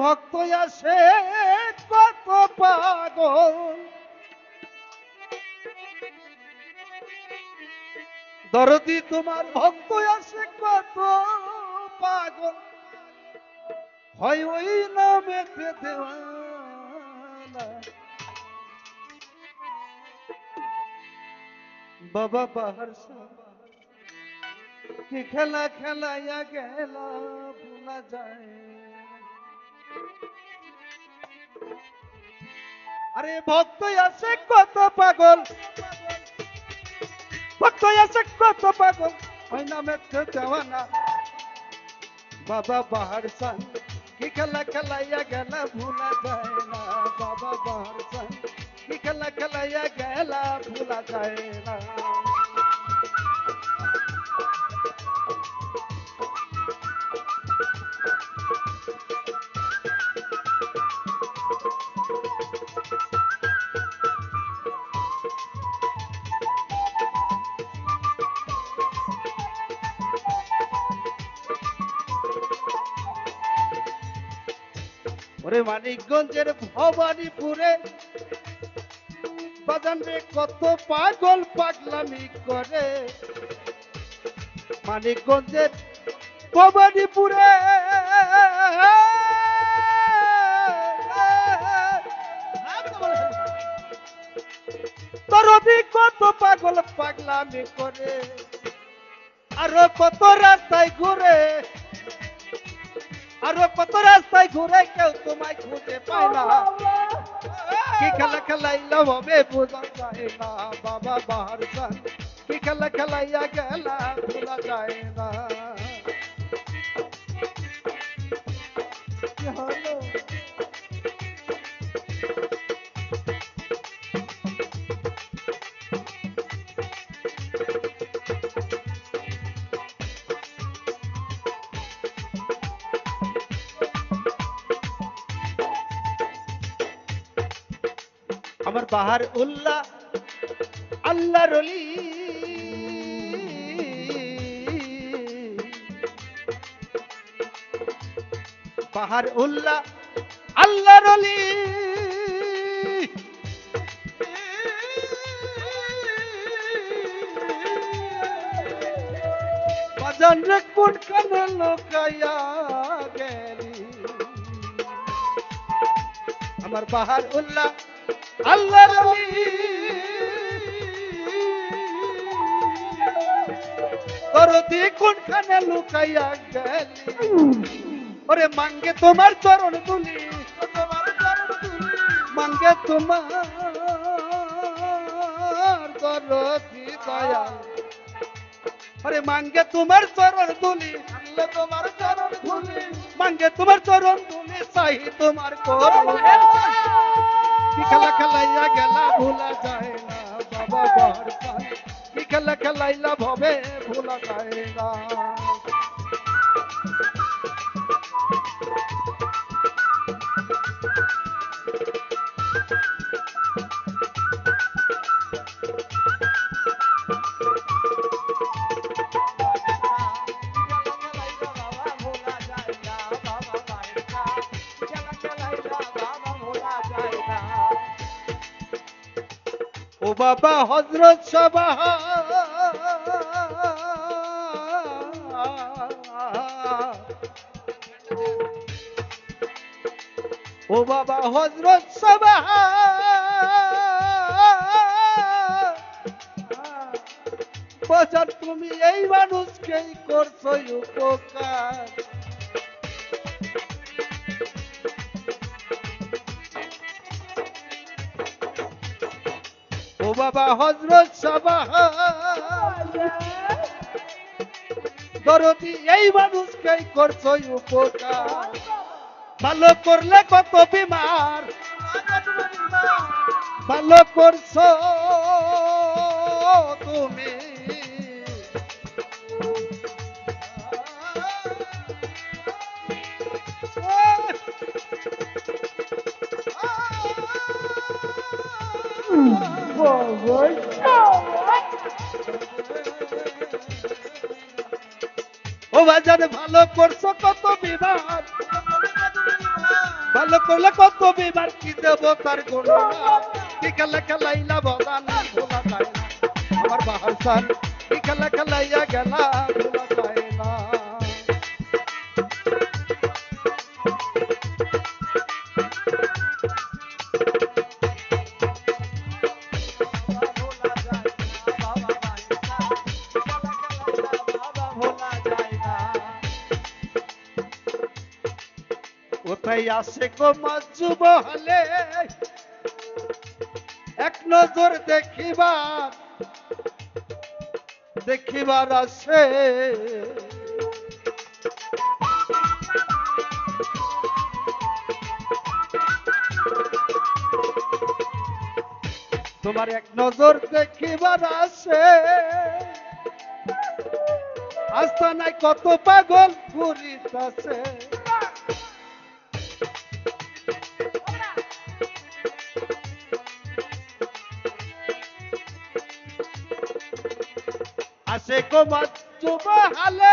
ভক্ত আসে, কত পাগল। দরদি তোমার ভক্ত আসে, কত পাগল। হয় ওই নামেতে দেওয়ানা বাবা বাহার কি খেলা খেলাইয়া গেলা, ভুলা যায় আরে ভক্ত আছে কত পাগল ভক্ত আছে কত পাগল ওই নামে দেওয়ানা বাবা বাহার সান কি খেলা খেলাইয়া গেলা ভুলা যায় না বাবা বাহার সান কি খেলা খেলাইয়া গেলা ভুলা যায় না ওরে মানিকগঞ্জের ভবানীপুরে। বাজান কত পাগল পাগলামি করে। মানিকগঞ্জের ভবানীপুরে। তরবি কত পাগল পাগলামি করে। আরও কত রাস্তায় ঘুরে ঘুরে কেউ তোমায় খুঁজে পায় না। কি খেলা খেলাইলা হবে বোঝা যায় না, বাবা বাহার কি খেলা খেলাইয়া গেলা, ভোলা যায় না। আমার বাহার উল্লাহ আল্লাহ রলি বাহার উল্লাহ আল্লাহ রলি আমার পাহাড় উল্লাহ আল্লাহ করতি কোনখানে লুকাইয়া গেলি? ওরে মাঙ্গে তোমার চরণ তুলি। তোমার চরণ তুলি মাঙ্গে তোমার দরদি দয়া। আরে মাঙ্গে তোমার চরণ তুলি। আল্লাহ তোমার চরণ তুলি মাঙ্গে তোমার চরণ তুলি চাই তোমার করুণ। কি খেলা খেলাইয়া গেলা, ভোলা যায় না বাবা বাহার পান কি খেলা খেলাইলা ভবে, ভোলা যায় না। বাবা হজরত সবাহ ও বাবা হজরত সবাহ বছর তুমি এই মানুষকেই করছ উপকার। বাবা হজরত সবাহ দরদি, এই মানুষকে করছ উপকার। ভালো করলে কত বিমার। ভালো করছ তুমি। ও বাজার ভালো করছ কত বিবাদ ভালো করলে কত বিবার কি দেব তার গুণ? কি খেলা খেলাইলা বদান আমার বাহার সান কি খেলা খেলাইয়া গেলা? কোথায় আসে গো মাজু বহলে? এক নজর দেখিবার দেখিবার আসে তোমার এক নজর দেখিবার আসে আস্তানায় কত পাগল ঘুরিতাছে আসে কোমার চুবা হালে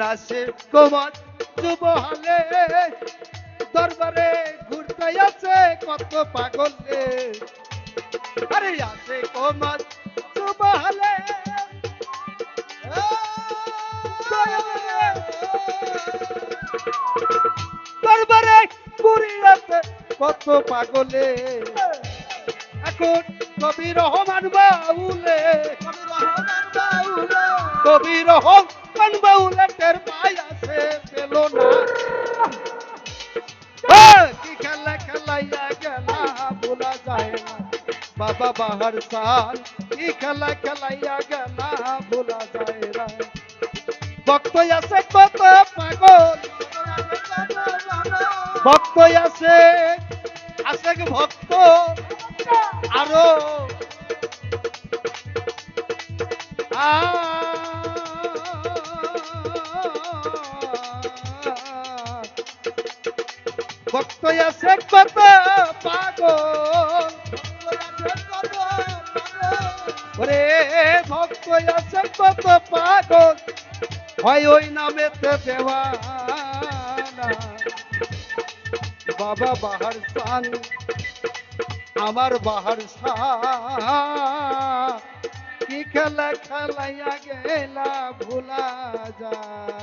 এখন কোমর যুব হলে দরবারে ঘুরতে আছে কত পাগল আরে আসে কোমর যুব হলে। দরবারে ঘুরিয়াছে কত পাগলে এখন কবি রহমান বাউলে। কবি রহমান বাউলে। টের পাই বাবা বাহার সাল কি খেলা খেলাইয়া গেলা ভোলা যায় না ভক্ত আছে কত পাগল। ভক্ত আছে আছে কি ভক্ত। আরও। ভক্ত আছে কত পাগল। আছে কত পাগল। হয় ওই নামেতে দেওয়ানা। বাবা বাহার সান, আমার বাহার সা কি খেলা খেলাইয়া গেলা ভুলা যায়।